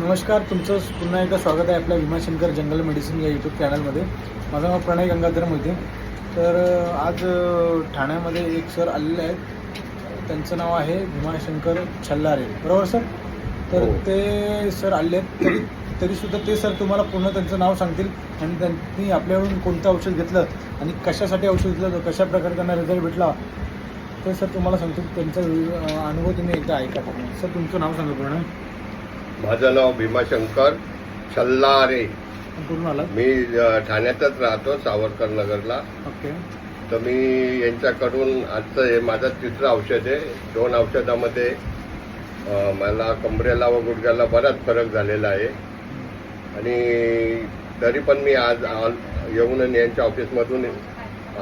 नमस्कार तुमचं पुन्हा एकदा स्वागत आहे आपल्या भीमाशंकर जंगल मेडिसिन या यूट्यूब चॅनलमध्ये माझं नाव प्रणय गंगाधर मोहिते. तर आज ठाण्यामध्ये एक सर आलेले आहेत. त्यांचं नाव आहे भीमाशंकर छल्लारे. बरोबर सर? तर हो. ते सर आले आहेत. तरी तरीसुद्धा ते सर तुम्हाला पूर्ण त्यांचं नाव सांगतील आणि त्यांनी आपल्याकडून कोणतं औषध घेतलं आणि कशासाठी औषध घेतलं कशा प्रकारे त्यांना रिझल्ट भेटला ते सर तुम्हाला सांगतो त्यांचा अनुभव तुम्ही एकदा ऐका. सर तुमचं नाव सांगा पूर्ण. माझं नाव भीमाशंकर आला मी ठाण्यातच राहतो सावरकर नगरला. ओके. तर मी यांच्याकडून आजचं हे माझं तिसरं औषध आहे. दोन औषधामध्ये मला कमरेला व गुडघ्याला बराच फरक झालेला आहे. आणि तरी पण मी आज येऊन यांच्या ऑफिसमधून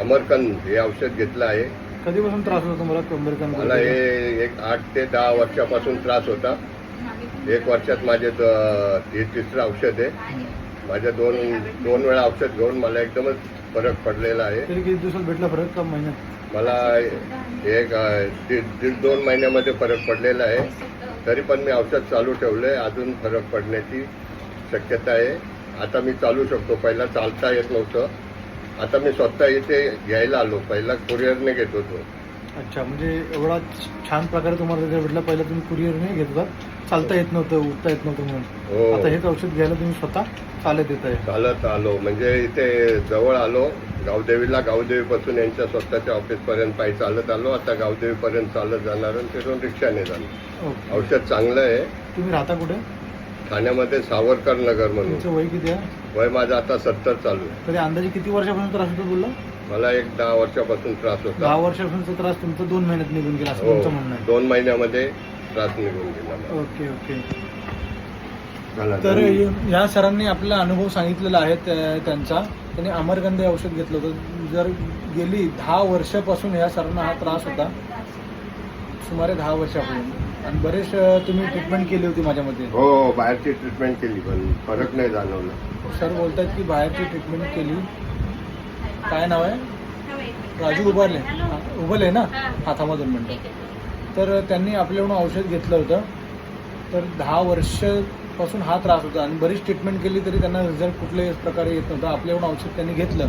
अमरकंद हे औषध घेतलं आहे. कधीपासून त्रास होतो तुम्हाला मला हे एक आठ ते दहा वर्षापासून त्रास होता. एक वर्षात माझे हे तिसरं औषध आहे. माझ्या दोन दोन वेळा औषध घेऊन मला एकदमच फरक पडलेला आहे. तरी किती दिवसात भेटला फरक? का महिन्यात? मला एक दीड दीड दोन महिन्यामध्ये फरक पडलेला आहे. तरी पण मी औषध चालू ठेवलं आहे अजून फरक पडण्याची शक्यता आहे. आता मी चालू शकतो. पहिला चालता येत नव्हतं. आता मी स्वतः इथे घ्यायला आलो. पहिला कुरिअरने घेत होतो. अच्छा म्हणजे एवढा छान प्रकारे तुम्हाला रिझल्ट भेटला. पहिला तुम्ही कुरिअरने घेत होता. चालता येत नव्हतं उठता येत नव्हतं म्हणून. आता हो हेच औषध घ्यायला तुम्ही स्वतः चालत येत आहे. चालत आलो. म्हणजे इथे जवळ आलो. गावदेवीला गावदेवीपासून यांच्या स्वतःच्या ऑफिसपर्यंत पायी चालत आलो. आता गावदेवीपर्यंत चालत जाणार आणि तिथून रिक्षाने जाणार. ओके. औषध चांगलं आहे. तुम्ही राहता कुठे? ठाण्यामध्ये सावरकर नगर म्हणून. तुमचं वय किती आहे? वय माझं आता सत्तर चालू आहे. तरी अंदाजे किती वर्षापासून त्रास होतो बोलला? मला एक दहा वर्षापासून त्रास दहा होता वर्षापासूनचा त्रास तुमचा दोन महिन्यात निघून गेला असं हो. तुमचं म्हणणं आहे. दोन महिन्यामध्ये त्रास निघून गेला मला. Okay okay. झाला. तर ह्या सरांनी आपला अनुभव सांगितलेला आहे त्या- त्यांचा. त्यांनी अमरगंध हे औषध घेतलं होतं. जर गेली दहा वर्षापासून ह्या सरांना हा त्रास होता. सुमारे दहा वर्षापर्यंत आणि बरेच अं, तुम्ही ट्रीटमेंट केली होती माझ्यामध्ये. हो बाहेरची ट्रीटमेंट केली पण फरक नाही जाणवला. सर बोलतात की बाहेरची ट्रीटमेंट केली काय नाव आहे? राजू उभारले. उभारले ना? हा. दोन मिनटं. तर त्यांनी आपल्याकडून औषध घेतलं होतं. तर दहा वर्षापासून हा त्रास होता. आणि बरीच ट्रीटमेंट केली तरी त्यांना रिझल्ट कुठल्याही प्रकारे येत नव्हता. आपल्याकडून औषध त्यांनी घेतलं.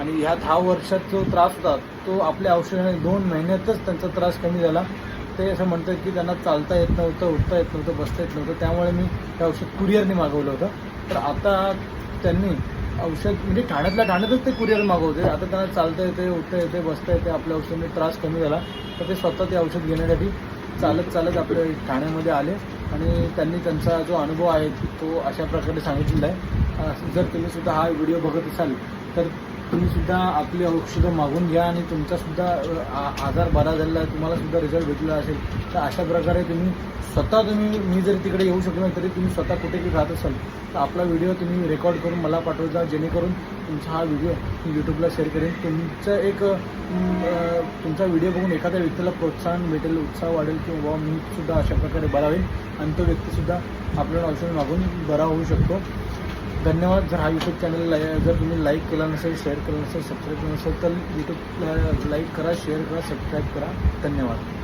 आणि ह्या दहा वर्षात जो त्रास होता तो आपल्या औषधाने दोन महिन्यातच त्यांचा त्रास कमी झाला. ते असं म्हणतात की त्यांना चालता येत नव्हतं उठता येत नव्हतं बसता येत नव्हतं. त्यामुळे मी हे औषध कुरिअरने मागवलं होतं. तर आता त्यांनी औषध म्हणजे ठाण्यातल्या ठाण्यातच ते कुरिअर मागवते. आता त्यांना चालता येते उठता येते बसता येते आपल्या औषधाने त्रास कमी झाला. तर ते स्वतः ते औषध घेण्यासाठी चालत चालत आपल्या ठाण्यामध्ये आले. आणि त्यांनी त्यांचा जो अनुभव आहे तो अशा प्रकारे सांगितलेला आहे. जर तुम्ही सुद्धा हा व्हिडिओ बघत असाल तर सुद्धा आपली औषधं मागून घ्या आणि तुमचा सुद्धा आ- आजार बरा झालेला आहे तुम्हाला सुद्धा रिझल्ट भेटला असेल तर अशा प्रकारे तुम्ही स्वतः तुम्ही मी जर तिकडे येऊ शकलो तरी तुम्ही स्वतः कुठेही राहत असाल तर आपला व्हिडिओ तुम्ही रेकॉर्ड करून मला पाठवता जेणेकरून तुमचा हा व्हिडिओ मी यूट्यूबला शेअर करेन. तुमचं एक तुमचा व्हिडिओ बघून एखाद्या व्यक्तीला प्रोत्साहन भेटेल उत्साह वाढेल की बाबा मी सुद्धा अशा प्रकारे बरा होईल आणि तो व्यक्तीसुद्धा आपल्याला औषध मागून बरा होऊ शकतो. धन्यवाद. जर हा यूट्यूब चॅनल जर तुम्ही लाईक केला नसेल शेअर केला नसेल सबस्क्राईब केलं नसेल तर यूट्यूबला लाईक करा शेअर करा सबस्क्राईब करा. धन्यवाद.